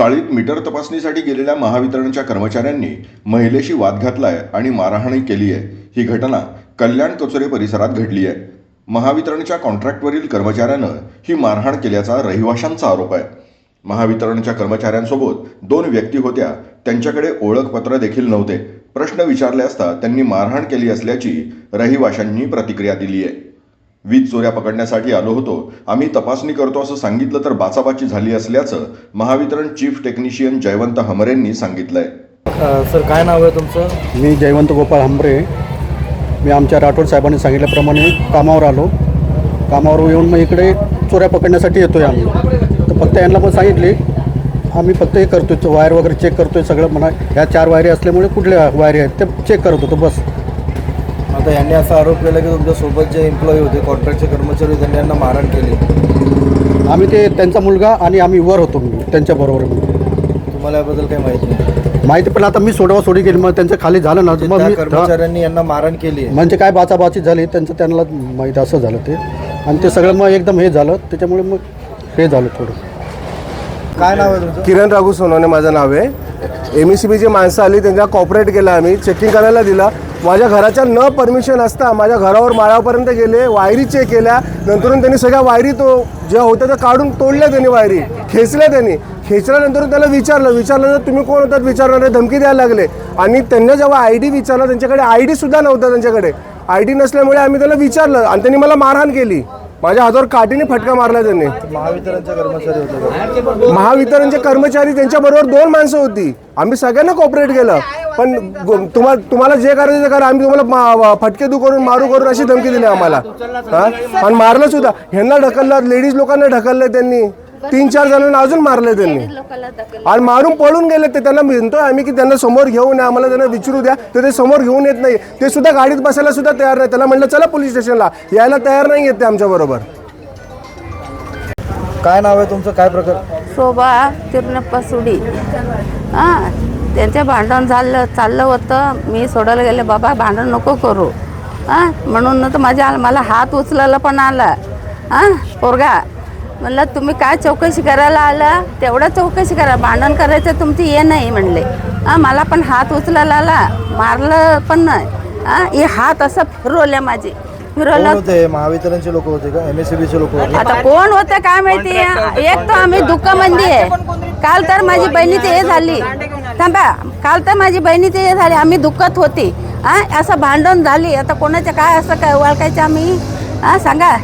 चाळीत मीटर तपासणीसाठी गेलेल्या महावितरणच्या कर्मचाऱ्यांनी महिलेशी वाद घातलाय आणि मारहाणी केली आहे ही घटना कल्याण कचोरे परिसरात घडली आहे महावितरणच्या कॉन्ट्रॅक्टवरील कर्मचाऱ्यानं ही मारहाण केल्याचा रहिवाशांचा आरोप आहे. महावितरणच्या कर्मचाऱ्यांसोबत दोन व्यक्ती होत्या. त्यांच्याकडे ओळखपत्र देखील नव्हते. प्रश्न विचारले असता त्यांनी मारहाण केली असल्याची रहिवाशांनी प्रतिक्रिया दिली आहे वीज चोऱ्या पकडण्यासाठी आलो होतो. आम्ही तपासणी करतो असं सांगितलं तर बाचाबाची झाली असल्याचं महावितरण चीफ टेक्निशियन जयवंत हमरेंनी सांगितलंय. सर काय नाव आहे तुमचं? मी जयवंत गोपाळ हंबरे मी आमच्या राठोड साहेबांनी सांगितल्याप्रमाणे कामावर आलो. कामावर येऊन मग इकडे चोऱ्या पकडण्यासाठी येतो आहे आम्ही. तर फक्त यांना पण सांगितले आम्ही फक्त हे करतो वायर वगैरे चेक करतो आहे सगळं म्हणा. ह्या चार वायरी असल्यामुळे कुठल्या वायरी आहेत ते चेक करत होतो बस. आता यांनी असा आरोप केला की तुमच्यासोबत जे एम्प्लॉई होते कॉन्ट्रॅक्टचे कर्मचारी होते त्यांनी यांना मारहाण केली. आम्ही ते त्यांचा मुलगा आणि आम्ही वर होतो मी त्यांच्याबरोबर मी तुम्हाला याबद्दल काही माहिती नाही? माहिती पण आता मी सोडवा सोडी केली मग त्यांच्या खाली झालं ना मग त्या मी कर्मचाऱ्यांनी यांना मारहाण केली म्हणजे काय बाचाबाची झाली त्यांचं त्यांना माहीत असं झालं ते. आणि ते सगळं मग एकदम हे झालं त्याच्यामुळे मग हे झालं थोडं. काय नाव आहे किरण राघू सोनवणे माझं नाव आहे. एम ई सी बीची माणसं आली त्यांच्या कॉपरेट केलं आम्ही चेकिंग करायला दिलं. माझ्या घराच्या न परमिशन असता माझ्या घरावर माळापर्यंत गेले वायरी चेक केल्या. नंतरून त्यांनी सगळ्या वायरी तो ज्या होत्या त्या काढून तोडल्या त्यांनी वायरी खेचल्या त्यांनी. खेचल्यानंतर त्याला विचारलं विचारलं तर तुम्ही कोण होतात? विचारणारे धमकी द्यायला लागले. आणि त्यांना जेव्हा आय डी विचारलं त्यांच्याकडे आय डीसुद्धा नव्हता त्यांच्याकडे. आय डी नसल्यामुळे आम्ही त्याला विचारलं आणि त्यांनी मला मारहाण केली. माझ्या हातावर काठीने फटका मारला त्यांनी. महावितरणचे कर्मचारी होते? महावितरणचे कर्मचारी त्यांच्याबरोबर दोन माणसं होती. आम्ही सगळ्यांना कॉपरेट केलं. पण गो- तुम्हा तुम्हाला जे करायचं ते करा. आम्ही तुम्हाला मा- फटके दू करून मारू करून अशी धमकी दिली आम्हाला. हा? आणि मारलं सुद्धा. ह्यांना ढकललं लेडीज लोकांना ढकललं त्यांनी. तीन चार जणांना अजून मारले त्यांनी. आणि मारून पळून गेले ते. त्यांना म्हणतोय आम्ही की त्यांना समोर घेऊन या. आम्हाला त्यांना विचारू द्या. तर ते समोर घेऊन येत नाही. ते सुद्धा गाडीत बसायला सुद्धा तयार नाही. त्याला म्हटलं चला पोलीस स्टेशनला. यायला तयार नाही येत ते आमच्याबरोबर काय नाव आहे तुमचं? काय प्रकार? शोभा तिरुनप्पा सुडी. हां. त्यांचे भांडण झालं चाललं होतं. मी सोडायला गेले बाबा भांडण नको करू. हां म्हणून तर माझ्या मला हात उचलायला पण आला. हां पोरगा म्हणलं तुम्ही काय चौकशी करायला आला? तेवढं चौकशी करा. भांडण करायचं तुमची हे नाही म्हणले. हां मला पण हात उचलायला आला. मारलं पण नाही. हां हे हात असं फिरवल्या माझे. फिरवलं. होते? महावितरणचे लोक होते का? लोक होते? आता कोण होतं काय माहिती? एक तर आम्ही दुःखामध्ये आहे. काल तर माझी बहिणीची हे झाली. थांबा काल तर माझी बहिणीची हे झाली आम्ही दुःखत होती. आ असं भांडण झाली आता कोणाचं काय असं काय ओळखायचं आम्ही? हा सांगा.